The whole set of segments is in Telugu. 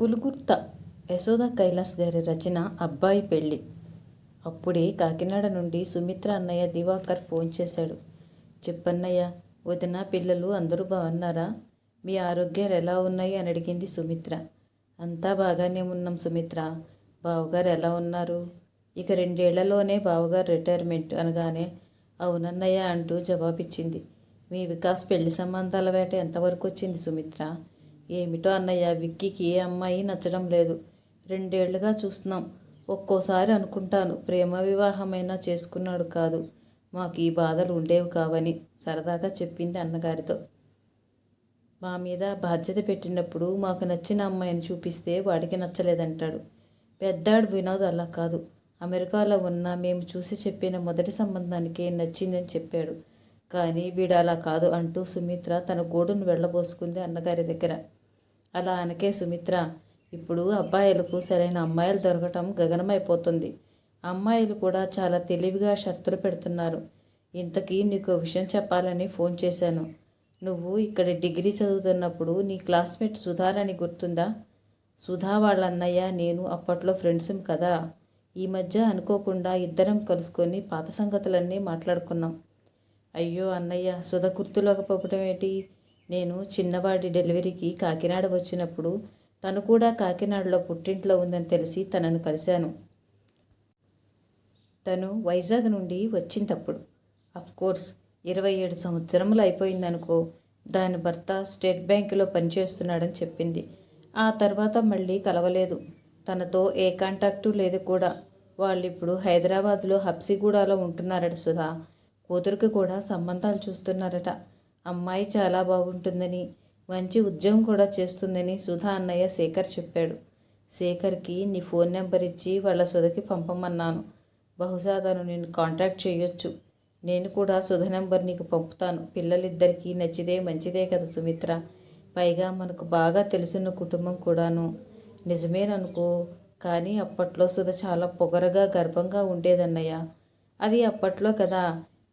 పులుగుర్త యశోద కైలాస్ గారి రచన అబ్బాయి పెళ్ళి. అప్పుడే కాకినాడ నుండి సుమిత్ర అన్నయ్య దివాకర్ ఫోన్ చేశాడు. చెప్పన్నయ్య వదిన పిల్లలు అందరూ బాగున్నారా మీ ఆరోగ్యాలు ఎలా ఉన్నాయి? అని అడిగింది సుమిత్ర. అంతా బాగానే ఉన్నాం సుమిత్ర. బావగారు ఎలా ఉన్నారు? ఇక రెండేళ్ళలోనే బావగారు రిటైర్మెంట్ అనగానే అవునన్నయ్య అంటూ జవాబిచ్చింది. మీ వికాస్ పెళ్ళి సంబంధాల వేట ఎంతవరకు వచ్చింది సుమిత్ర? ఏమిటో అన్నయ్య విక్కీకి ఏ అమ్మాయి నచ్చడం లేదు. రెండేళ్ళుగా చూస్తున్నాం. ఒక్కోసారి అనుకుంటాను ప్రేమ వివాహమైనా చేసుకున్నాడు కాదు. మాకు ఈ బాధలు ఉండేవి కావని సరదాగా చెప్పింది అన్నగారితో. మా మీద బాధ్యత పెట్టినప్పుడు మాకు నచ్చిన అమ్మాయిని చూపిస్తే వాడికి నచ్చలేదంటాడు. పెద్దాడు వినోద్ అలా కాదు. అమెరికాలో ఉన్న మేము చూసి చెప్పిన మొదటి సంబంధానికే నచ్చిందని చెప్పాడు. కానీ వీడు అలా కాదు అంటూ సుమిత్ర తన గోడును వెళ్ళబోసుకుంది అన్నగారి దగ్గర. అలా అనకే సుమిత్ర ఇప్పుడు అబ్బాయిలకు సరైన అమ్మాయిలు దొరకటం గగనమైపోతుంది. అమ్మాయిలు కూడా చాలా తెలివిగా షరతులు పెడుతున్నారు. ఇంతకీ నీకు విషయం చెప్పాలని ఫోన్ చేశాను. నువ్వు ఇక్కడ డిగ్రీ చదువుతున్నప్పుడు నీ క్లాస్మేట్ సుధారని గుర్తుందా? సుధా వాళ్ళ అన్నయ్య నేను అప్పట్లో ఫ్రెండ్స్ కదా. ఈ మధ్య అనుకోకుండా ఇద్దరం కలుసుకొని పాత సంగతులన్నీ మాట్లాడుకున్నాం. అయ్యో అన్నయ్య సుధ గుర్తులేకపోవడం ఏంటి? నేను చిన్నవాడి డెలివరీకి కాకినాడ వచ్చినప్పుడు తను కూడా కాకినాడలో పుట్టింట్లో ఉందని తెలిసి తనను కలిశాను. తను వైజాగ్ నుండి వచ్చిందప్పుడు కోర్స్ ఇరవై ఏడు సంవత్సరములు అయిపోయిందనుకో దాని భర్త స్టేట్ బ్యాంకులో పనిచేస్తున్నాడని చెప్పింది. ఆ తర్వాత మళ్ళీ కలవలేదు. తనతో ఏ కాంటాక్టు లేదు కూడా. వాళ్ళు ఇప్పుడు హైదరాబాద్లో హబ్సిగూడలో ఉంటున్నారట సుధా. కూతురికి కూడా సంబంధాలు చూస్తున్నారట. అమ్మాయి చాలా బాగుంటుందని మంచి ఉద్యోగం కూడా చేస్తుందని సుధా అన్నయ్య శేఖర్ చెప్పాడు. శేఖర్కి నీ ఫోన్ నెంబర్ ఇచ్చి వాళ్ళ సుధకి పంపమన్నాను. బహుశా తను నేను కాంటాక్ట్ చేయొచ్చు. నేను కూడా సుధ నెంబర్ నీకు పంపుతాను. పిల్లలిద్దరికీ నచ్చితే మంచిదే కదా సుమిత్ర. పైగా మనకు బాగా తెలిసిన కుటుంబం కూడాను. నిజమేననుకో కానీ అప్పట్లో సుధ చాలా పొగరగా గర్వంగా ఉండేదన్నయ్య. అది అప్పట్లో కదా.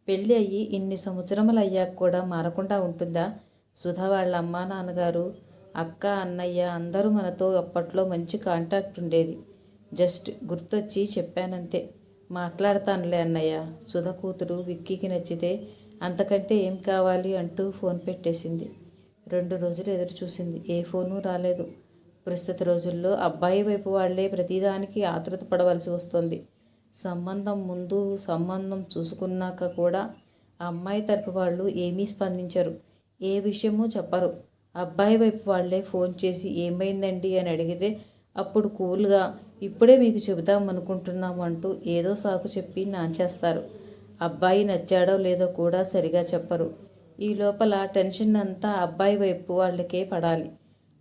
పెళ్ళి అయ్యి ఇన్ని సంవత్సరములు అయ్యాక కూడా మారకుండా ఉంటుందా? సుధా వాళ్ళ అమ్మా నాన్నగారు అక్క అన్నయ్య అందరూ మనతో అప్పట్లో మంచి కాంటాక్ట్ ఉండేది. జస్ట్ గుర్తొచ్చి చెప్పానంతే. మాట్లాడతానులే అన్నయ్య. సుధ కూతురు విక్కీకి నచ్చితే అంతకంటే ఏం కావాలి అంటూ ఫోన్ పెట్టేసింది. రెండు రోజులు ఎదురు చూసింది. ఏ ఫోను రాలేదు. ప్రస్తుత రోజుల్లో అబ్బాయి వైపు వాళ్ళే ప్రతిదానికి ఆతృత పడవలసి వస్తుంది. సంబంధం ముందు సంబంధం చూసుకున్నాక కూడా ఆ అమ్మాయి తరపు వాళ్ళు ఏమీ స్పందించరు. ఏ విషయమూ చెప్పరు. అబ్బాయి వైపు వాళ్ళే ఫోన్ చేసి ఏమైందండి అని అడిగితే అప్పుడు కూల్గా ఇప్పుడే మీకు చెబుదాం అంటూ ఏదో సాకు చెప్పి నాంచేస్తారు. అబ్బాయి నచ్చాడో లేదో కూడా సరిగా చెప్పరు. ఈ లోపల టెన్షన్ అంతా అబ్బాయి వైపు వాళ్ళకే పడాలి.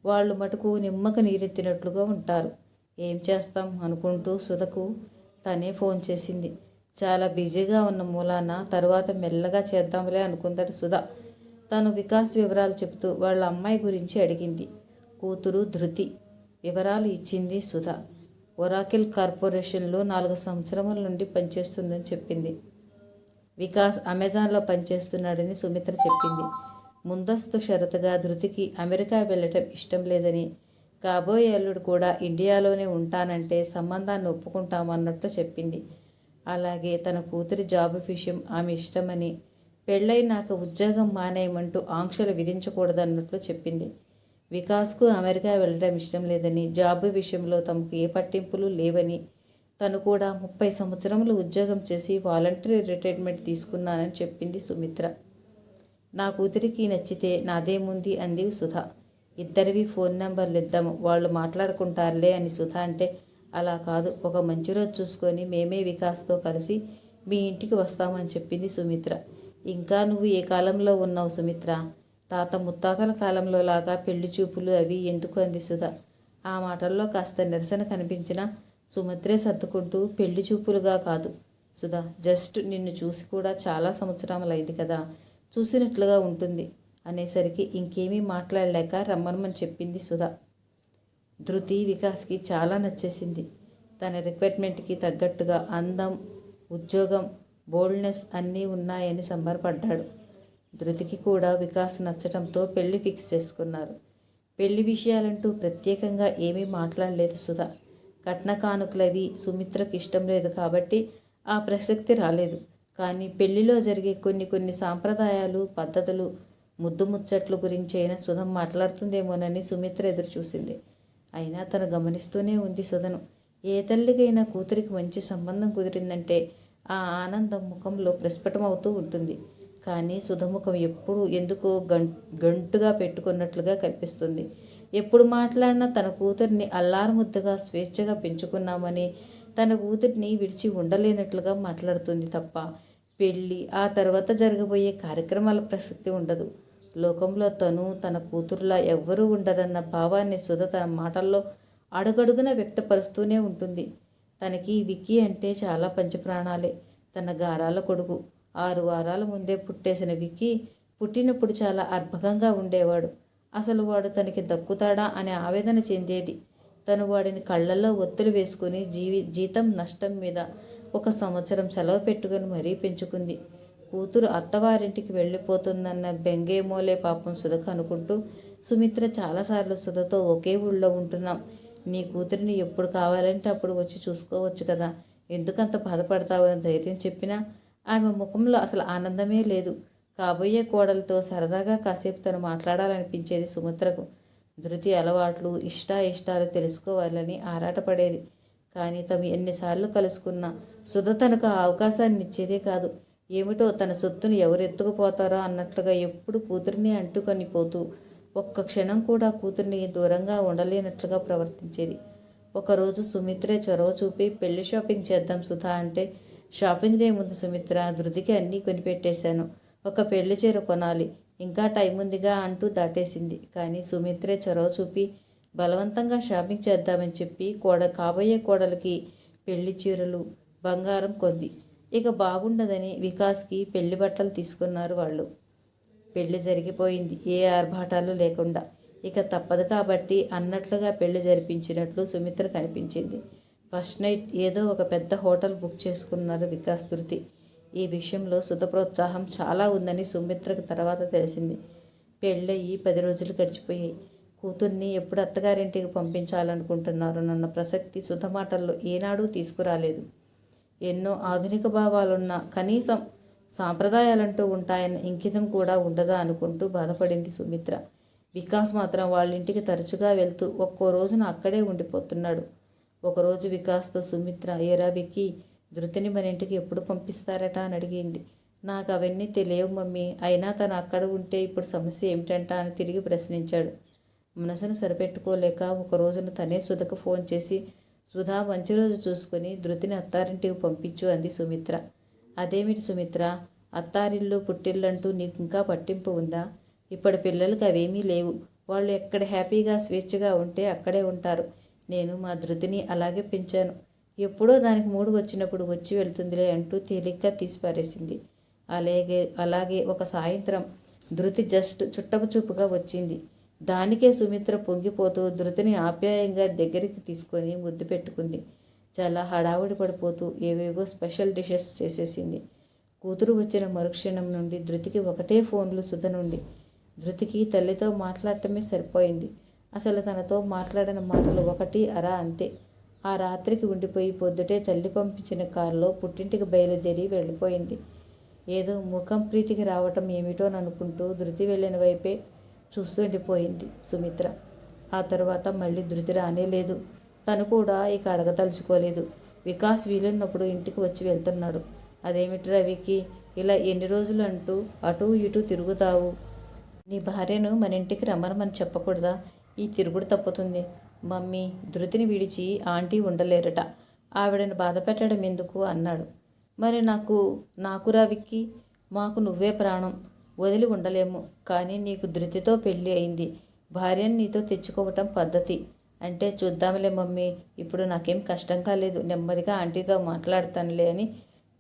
వాళ్ళు మటుకు నిమ్మక నీరెత్తినట్లుగా ఉంటారు. ఏం చేస్తాం అనుకుంటూ సుధకు తనే ఫోన్ చేసింది. చాలా బిజీగా ఉన్న మూలాన తరువాత మెల్లగా చేద్దాంలే అనుకుందట సుధా. తను వికాస్ వివరాలు చెబుతూ వాళ్ళ అమ్మాయి గురించి అడిగింది. కూతురు ధృతి. వివరాలు ఇచ్చింది సుధా. ఒరాకిల్ కార్పొరేషన్లో నాలుగు సంవత్సరముల నుండి పనిచేస్తుందని చెప్పింది. వికాస్ అమెజాన్లో పనిచేస్తున్నాడని సుమిత్ర చెప్పింది. ముందస్తు షరతుగా ధృతికి అమెరికా వెళ్ళటం ఇష్టం లేదని కాబోయే అల్లుడు కూడా ఇండియాలోనే ఉంటానంటే సంబంధాన్ని ఒప్పుకుంటామన్నట్టు చెప్పింది. అలాగే తన కూతురి జాబ్ విషయం ఆమె ఇష్టమని పెళ్ళైనాక ఉద్యోగం మానేయమంటూ ఆంక్షలు విధించకూడదన్నట్లు చెప్పింది. వికాస్కు అమెరికా వెళ్ళడం ఇష్టం లేదని జాబ్ విషయంలో తమకు ఏ పట్టింపులు లేవని తను కూడా ముప్పై సంవత్సరములు ఉద్యోగం చేసి వాలంటరీ రిటైర్మెంట్ తీసుకున్నానని చెప్పింది సుమిత్ర. నా కూతురికి నచ్చితే నాదేముంది అంది సుధా. ఇద్దరివి ఫోన్ నెంబర్లు ఇద్దాము వాళ్ళు మాట్లాడుకుంటారులే అని సుధ అంటే అలా కాదు. ఒక మంచి రోజు చూసుకొని మేమే వికాస్తో కలిసి మీ ఇంటికి వస్తామని చెప్పింది సుమిత్ర. ఇంకా నువ్వు ఏ కాలంలో ఉన్నావు సుమిత్ర? తాత ముత్తాతల కాలంలో లాగా పెళ్ళి చూపులు అవి ఎందుకు? అంది సుధ. ఆ మాటల్లో కాస్త నిరసన కనిపించినా సుమిత్రే సర్దుకుంటూ పెళ్ళి చూపులుగా కాదు. సుధా జస్ట్ నిన్ను చూసి కూడా చాలా సంవత్సరములైంది కదా. చూసినట్లుగా ఉంటుంది. అనేసరికి ఇంకేమీ మాట్లాడలేక రమ్మనమని చెప్పింది సుధా. ధృతి వికాస్కి చాలా నచ్చేసింది. తన రిక్వైర్మెంట్కి తగ్గట్టుగా అందం ఉద్యోగం బోల్డ్నెస్ అన్నీ ఉన్నాయని సంబరపడ్డాడు. ధృతికి కూడా వికాస్ నచ్చటంతో పెళ్ళి ఫిక్స్ చేసుకున్నారు. పెళ్ళి విషయాలంటూ ప్రత్యేకంగా ఏమీ మాట్లాడలేదు సుధా. కట్న కానుకలవి సుమిత్రకు ఇష్టం లేదు కాబట్టి ఆ ప్రసక్తి రాలేదు. కానీ పెళ్ళిలో జరిగే కొన్ని కొన్ని సాంప్రదాయాలు పద్ధతులు ముద్దు ముచ్చట్లు గురించి అయినా సుధం మాట్లాడుతుందేమోనని సుమిత్ర ఎదురు చూసింది. అయినా తను గమనిస్తూనే ఉంది సుధను. ఏ తల్లికైనా కూతురికి మంచి సంబంధం కుదిరిందంటే ఆ ఆనందం ముఖంలో ప్రస్ఫుటమవుతూ ఉంటుంది. కానీ సుధముఖం ఎప్పుడు ఎందుకో గం గంటుగా పెట్టుకున్నట్లుగా కనిపిస్తుంది. ఎప్పుడు మాట్లాడినా తన కూతురిని అల్లారముద్దగా స్వేచ్ఛగా పెంచుకున్నామని తన కూతురిని విడిచి ఉండలేనట్లుగా మాట్లాడుతుంది తప్ప పెళ్ళి ఆ తర్వాత జరగబోయే కార్యక్రమాల ప్రసక్తి ఉండదు. లోకంలో తను తన కూతురులా ఎవ్వరూ ఉండరన్న భావాన్ని సుధ తన మాటల్లో అడుగడుగున వ్యక్తపరుస్తూనే ఉంటుంది. తనకి విక్కీ అంటే చాలా పంచప్రాణాలే. తన గారాల కొడుకు. ఆరు వారాల ముందే పుట్టేసిన విక్కీ పుట్టినప్పుడు చాలా అర్భకంగా ఉండేవాడు. అసలు వాడు తనకి దక్కుతాడా అనే ఆవేదన చెందేది. తను వాడిని కళ్ళల్లో ఒత్తులు వేసుకుని జీవి జీతం నష్టం మీద ఒక సంవత్సరం సెలవు పెట్టుకుని మరీ పెంచుకుంది. కూతురు అత్తవారింటికి వెళ్ళిపోతుందన్న బెంగేమోలే పాపం సుధకు అనుకుంటూ సుమిత్ర చాలాసార్లు సుధతో ఒకే ఊళ్ళో ఉంటున్నాం. నీ కూతురిని ఎప్పుడు కావాలంటే అప్పుడు వచ్చి చూసుకోవచ్చు కదా. ఎందుకంత బాధపడతావని ధైర్యం చెప్పినా ఆమె ముఖంలో అసలు ఆనందమే లేదు. కాబోయే కోడలతో సరదాగా కాసేపు తను మాట్లాడాలనిపించేది సుమిత్రకు. ధృతి అలవాట్లు ఇష్టా ఇష్టాలు తెలుసుకోవాలని ఆరాటపడేది. కానీ తమ ఎన్నిసార్లు కలుసుకున్నా సుధ తనకు ఆ అవకాశాన్ని ఇచ్చేదే కాదు. ఏమిటో తన సొత్తును ఎవరు ఎత్తుకుపోతారో అన్నట్లుగా ఎప్పుడు కూతురిని అంటుకొని పోతూ ఒక్క క్షణం కూడా కూతుర్ని దూరంగా ఉండలేనట్లుగా ప్రవర్తించేది. ఒకరోజు సుమిత్రే చొరవ చూపి పెళ్ళి షాపింగ్ చేద్దాం సుధా అంటే షాపింగ్దే ముందు సుమిత్ర ధృతికి అన్నీ కొనిపెట్టేశాను. ఒక పెళ్ళి చీర కొనాలి. ఇంకా టైం ఉందిగా అంటూ దాటేసింది. కానీ సుమిత్రే చొరవ చూపి బలవంతంగా షాపింగ్ చేద్దామని చెప్పి కోడ కాబోయే కోడలికి పెళ్ళి చీరలు బంగారం కొంది. ఇక బాగుండదని వికాస్కి పెళ్ళి బట్టలు తీసుకున్నారు వాళ్ళు. పెళ్ళి జరిగిపోయింది. ఏ ఆర్భాటాలు లేకుండా. ఇక తప్పదు కాబట్టి అన్నట్లుగా పెళ్ళి జరిపించినట్లు సుమిత్ర కనిపించింది. ఫస్ట్ నైట్ ఏదో ఒక పెద్ద హోటల్ బుక్ చేసుకున్నారు వికాస్ తృతి ఈ విషయంలో సుత ప్రోత్సాహం చాలా ఉందని సుమిత్రకు తర్వాత తెలిసింది. పెళ్ళయి పది రోజులు గడిచిపోయాయి. కూతుర్ని ఎప్పుడు అత్తగారింటికి పంపించాలనుకుంటున్నారు? నన్న ప్రసక్తి సుధ మాటల్లో ఏనాడూ తీసుకురాలేదు. ఎన్నో ఆధునిక భావాలున్న కనీసం సాంప్రదాయాలంటూ ఉంటాయన్న ఇంకితం కూడా ఉండదా అనుకుంటూ బాధపడింది సుమిత్ర. వికాస్ మాత్రం వాళ్ళ ఇంటికి తరచుగా వెళ్తూ ఒక్కో రోజున అక్కడే ఉండిపోతున్నాడు. ఒకరోజు వికాస్తో సుమిత్ర ఏరా విక్కి ధృతిని మన ఇంటికి ఎప్పుడు పంపిస్తారట? అని అడిగింది. నాకు అవన్నీ తెలియవు మమ్మీ. అయినా తను అక్కడ ఉంటే ఇప్పుడు సమస్య ఏమిటంట? అని తిరిగి ప్రశ్నించాడు. మనసును సరిపెట్టుకోలేక ఒక రోజున తనే సుధకు ఫోన్ చేసి సుధా మంచి రోజు చూసుకుని ధృతిని అత్తారింటికి పంపించు అంది సుమిత్ర. అదేమిటి సుమిత్ర? అత్తారిల్లు పుట్టిల్లంటూ నీకు ఇంకా పట్టింపు ఉందా? ఇప్పటి పిల్లలకి అవేమీ లేవు. వాళ్ళు ఎక్కడ హ్యాపీగా స్వేచ్ఛగా ఉంటే అక్కడే ఉంటారు. నేను మా ధృతిని అలాగే పెంచాను. ఎప్పుడో దానికి మూడు వచ్చినప్పుడు వచ్చి వెళ్తుందిలే అంటూ తేలిగ్గా తీసిపారేసింది. అలాగే అలాగే ఒక సాయంత్రం. ధృతి జస్ట్ చుట్టపు చూపుగా వచ్చింది. దానికే సుమిత్ర పొంగిపోతూ ధృతిని ఆప్యాయంగా దగ్గరికి తీసుకొని ముద్దు పెట్టుకుంది. చాలా హడావుడి పడిపోతూ ఏవేవో స్పెషల్ డిషెస్ చేసేసింది. కూతురు వచ్చిన మరుక్షణం నుండి ధృతికి ఒకటే ఫోన్లు సుధ నుండి. ధృతికి తల్లితో మాట్లాడటమే సరిపోయింది. అసలు తనతో మాట్లాడిన మాటలు ఒకటి అరా అంతే. ఆ రాత్రికి ఉండిపోయి పొద్దుటే తల్లి పంపించిన కారులో పుట్టింటికి బయలుదేరి వెళ్ళిపోయింది. ఏదో ముఖం ప్రీతికి రావటం ఏమిటోననుకుంటూ ధృతి వెళ్ళిన వైపే చూస్తూ ఉండిపోయింది సుమిత్ర. ఆ తర్వాత మళ్ళీ ధృతి రానే లేదు. తను కూడా ఇక అడగదలుచుకోలేదు. వికాస్ వీలున్నప్పుడు ఇంటికి వచ్చి వెళ్తున్నాడు. అదేమిటి రవికి? ఇలా ఎన్ని రోజులు అంటూ అటు ఇటు తిరుగుతావు? నీ భార్యను మన ఇంటికి రమ్మనమని చెప్పకూడదా? ఈ తిరుగుడు తప్పుతుంది. మమ్మీ ధృతిని విడిచి ఆంటీ ఉండలేరట. ఆవిడని బాధ పెట్టడం ఎందుకు? అన్నాడు. మరి నాకు నాకు రవికి మాకు నువ్వే ప్రాణం. వదిలి ఉండలేము. కానీ నీకు ధృతితో పెళ్ళి అయింది. భార్యను నీతో తెచ్చుకోవటం పద్ధతి. అంటే చూద్దాంలే మమ్మీ ఇప్పుడు నాకేం కష్టం కాలేదు. నెమ్మదిగా ఆంటీతో మాట్లాడతానులే అని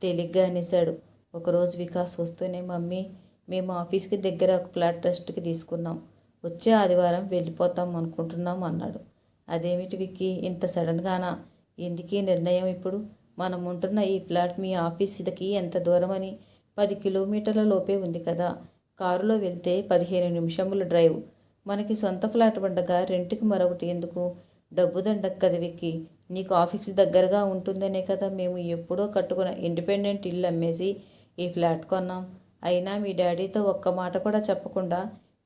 తేలిగ్గా అనేశాడు. ఒకరోజు వికాస్ వస్తూనే మమ్మీ మేము ఆఫీస్కి దగ్గర ఒక ఫ్లాట్ ట్రస్ట్కి తీసుకున్నాం. వచ్చే ఆదివారం వెళ్ళిపోతాం అనుకుంటున్నాం అన్నాడు. అదేమిటి విక్కీ ఇంత సడన్గానా? ఎందుకీ నిర్ణయం ఇప్పుడు? మనం ఉంటున్న ఈ ఫ్లాట్ మీ ఆఫీస్ ఇదికి ఎంత దూరం అని పది కిలోమీటర్ల లోపే ఉంది కదా. కారులో వెళ్తే పదిహేను నిమిషముల డ్రైవ్. మనకి సొంత ఫ్లాట్ ఉండగా రెంట్కి మరొకటి ఎందుకు? డబ్బు దండక్కది విక్కి. నీకు ఆఫీస్ దగ్గరగా ఉంటుందనే కదా మేము ఎప్పుడో కట్టుకున్న ఇండిపెండెంట్ ఇల్లు అమ్మేసి ఈ ఫ్లాట్ కొన్నాం. అయినా మీ డాడీతో ఒక్క మాట కూడా చెప్పకుండా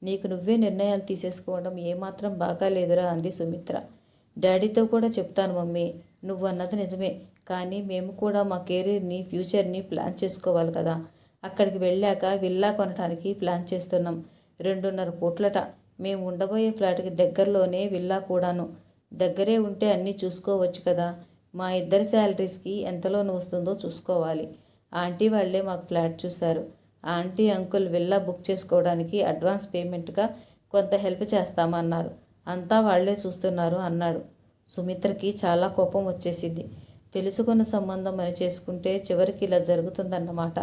నీకు నువ్వే నిర్ణయాలు తీసేసుకోవడం ఏమాత్రం బాగాలేదురా అంది సుమిత్ర. డాడీతో కూడా చెప్తాను మమ్మీ నువ్వు అన్నది నిజమే. కానీ మేము కూడా మా కెరీర్ని ఫ్యూచర్ని ప్లాన్ చేసుకోవాలి కదా. అక్కడికి వెళ్ళాక విల్లా కొనడానికి ప్లాన్ చేస్తున్నాం. రెండున్నర కోట్లట. మేము ఉండబోయే ఫ్లాట్కి దగ్గరలోనే విల్లా కూడాను. దగ్గరే ఉంటే అన్నీ చూసుకోవచ్చు కదా. మా ఇద్దరి శాలరీస్కి ఎంతలోను వస్తుందో చూసుకోవాలి. ఆంటీ వాళ్ళే మాకు ఫ్లాట్ చూశారు. ఆంటీ అంకుల్ విల్లా బుక్ చేసుకోవడానికి అడ్వాన్స్ పేమెంట్గా కొంత హెల్ప్ చేస్తామన్నారు. అంతా వాళ్ళే చూస్తున్నారు అన్నాడు. సుమిత్రకి చాలా కోపం వచ్చేసింది. తెలుసుకున్న సంబంధం అని చేసుకుంటే చివరికి ఇలా జరుగుతుందన్నమాట.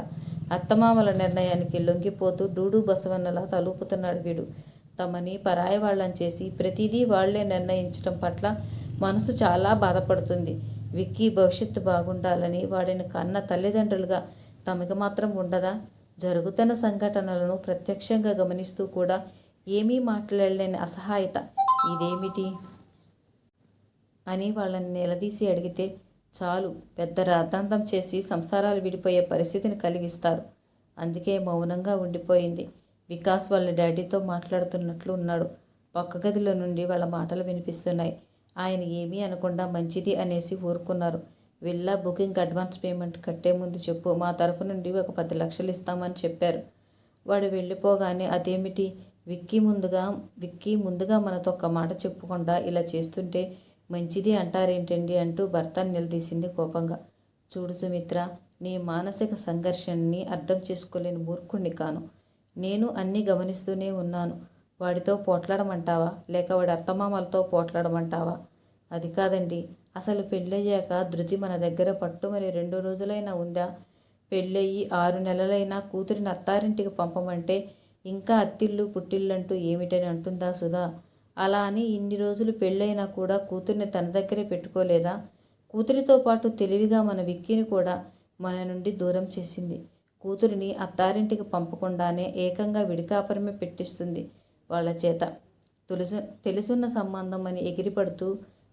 అత్తమామల నిర్ణయానికి లొంగిపోతూ డూడు బసవన్నలా తలుపుతున్నాడు వీడు. తమని పరాయి వాళ్ళని చేసి ప్రతిదీ వాళ్ళే నిర్ణయించడం పట్ల మనసు చాలా బాధపడుతుంది. విక్కీ భవిష్యత్తు బాగుండాలని వాడిని కన్న తల్లిదండ్రులుగా తమకి మాత్రం ఉండదా? జరుగుతున్న సంఘటనలను ప్రత్యక్షంగా గమనిస్తూ కూడా ఏమీ మాట్లాడలేని అసహాయత. ఇదేమిటి? అని వాళ్ళని నిలదీసి అడిగితే చాలు పెద్ద రాద్ధాంతం చేసి సంసారాలు విడిపోయే పరిస్థితిని కలిగిస్తారు. అందుకే మౌనంగా ఉండిపోయింది. వికాస్ వాళ్ళ డాడీతో మాట్లాడుతున్నట్లు ఉన్నాడు. పక్క గదిలో నుండి వాళ్ళ మాటలు వినిపిస్తున్నాయి. ఆయన ఏమీ అనకుండా మంచిది అనేసి ఊరుకున్నారు. వెళ్ళా బుకింగ్ అడ్వాన్స్ పేమెంట్ కట్టే ముందు చెప్పు మా తరఫు నుండి ఒక పది లక్షలు ఇస్తామని చెప్పారు. వాడు వెళ్ళిపోగానే అదేమిటి? విక్కీ ముందుగా విక్కీ ముందుగా మనతో ఒక మాట చెప్పకుండా ఇలా చేస్తుంటే మంచిది అంటారేంటండి అంటూ భర్తను నిలదీసింది కోపంగా. చూడు సుమిత్ర నీ మానసిక సంఘర్షణని అర్థం చేసుకోలేని మూర్ఖుణ్ణి కాను. నేను అన్నీ గమనిస్తూనే ఉన్నాను. వాడితో పోట్లాడమంటావా? లేక వాడి అత్తమామలతో పోట్లాడమంటావా? అది కాదండి. అసలు పెళ్ళయ్యాక ధృతి మన దగ్గర పట్టు మరి రెండు రోజులైనా ఉందా? పెళ్ళయ్యి ఆరు నెలలైనా కూతురిని అత్తారింటికి పంపమంటే ఇంకా అత్తిళ్ళు పుట్టిళ్ళంటూ ఏమిటని అంటుందా సుధా? అలా అని ఇన్ని రోజులు పెళ్ళైనా కూడా కూతుర్ని తన దగ్గరే పెట్టుకోలేదా? కూతురితో పాటు తెలివిగా మన విక్కీని కూడా మన నుండి దూరం చేసింది. కూతురిని అత్తారింటికి పంపకుండానే ఏకంగా విడికాపరమే పెట్టిస్తుంది వాళ్ళ చేత. తులసు తెలుసున్న సంబంధం అని ఎగిరిపడుతూ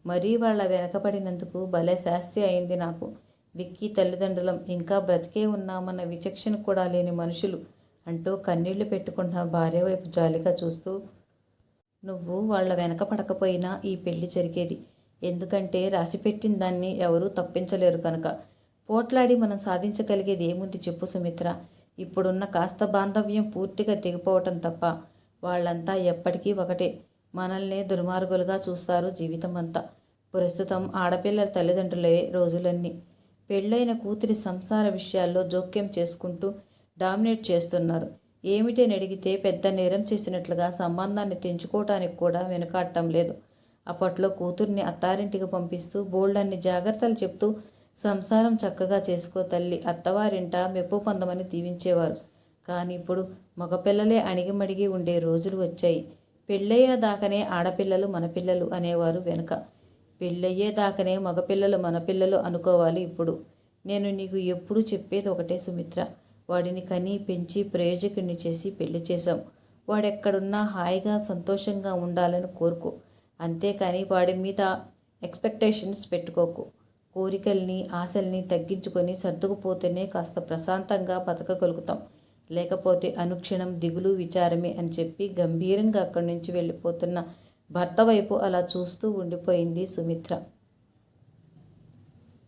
మరీ వాళ్ళ వెనకబడినందుకు భలే శాస్తి అయింది నాకు. విక్కీ తల్లిదండ్రులం ఇంకా బ్రతికే ఉన్నామన్న విచక్షణ కూడా లేని మనుషులు అంటూ కన్నీళ్ళు పెట్టుకుంటున్న భార్య వైపు జాలిగా చూస్తూ నువ్వు వాళ్ళ వెనక పడకపోయినా ఈ పెళ్ళి జరిగేది. ఎందుకంటే రాసిపెట్టిన దాన్ని ఎవరూ తప్పించలేరు కనుక. పోట్లాడి మనం సాధించగలిగేది ఏముంది చెప్పు సుమిత్ర. ఇప్పుడున్న కాస్త బాంధవ్యం పూర్తిగా తెగిపోవటం తప్ప వాళ్ళంతా ఎప్పటికీ ఒకటే. మనల్నే దుర్మార్గులుగా చూస్తారు జీవితం అంతా ప్రస్తుతం ఆడపిల్లల తల్లిదండ్రులే రోజులన్నీ. పెళ్ళైన కూతురి సంసార విషయాల్లో జోక్యం చేసుకుంటూ డామినేట్ చేస్తున్నారు. ఏమిటని అడిగితే పెద్ద నేరం చేసినట్లుగా సంబంధాన్ని తెంచుకోవటానికి కూడా వెనుకాడటం లేదు. అప్పట్లో కూతుర్ని అత్తారింటికి పంపిస్తూ బోల్డన్ని జాగ్రత్తలు చెప్తూ సంసారం చక్కగా చేసుకో తల్లి అత్తవారింట మెప్పు పొందమని దీవించేవారు. కానీ ఇప్పుడు మగపిల్లలే అణిగిమడిగి ఉండే రోజులు వచ్చాయి. పెళ్ళయ్యేదాకనే ఆడపిల్లలు మన పిల్లలు అనేవారు వెనుక. పెళ్ళయ్యేదాకనే మగపిల్లలు మన పిల్లలు అనుకోవాలి ఇప్పుడు. నేను నీకు ఎప్పుడూ చెప్పేది ఒకటే సుమిత్ర. వాడిని కని పెంచి ప్రయోజకుడిని చేసి పెళ్ళి చేశాం. వాడెక్కడున్నా హాయిగా సంతోషంగా ఉండాలని కోరుకో. అంతేకాని వాడి మీద ఎక్స్పెక్టేషన్స్ పెట్టుకోకు. కోరికల్ని ఆశల్ని తగ్గించుకొని సర్దుకుపోతేనే కాస్త ప్రశాంతంగా బతకగలుగుతాం. లేకపోతే అనుక్షణం దిగులు విచారమే అని చెప్పి గంభీరంగా అక్కడి నుంచి వెళ్ళిపోతున్న భర్త వైపు అలా చూస్తూ ఉండిపోయింది సుమిత్ర.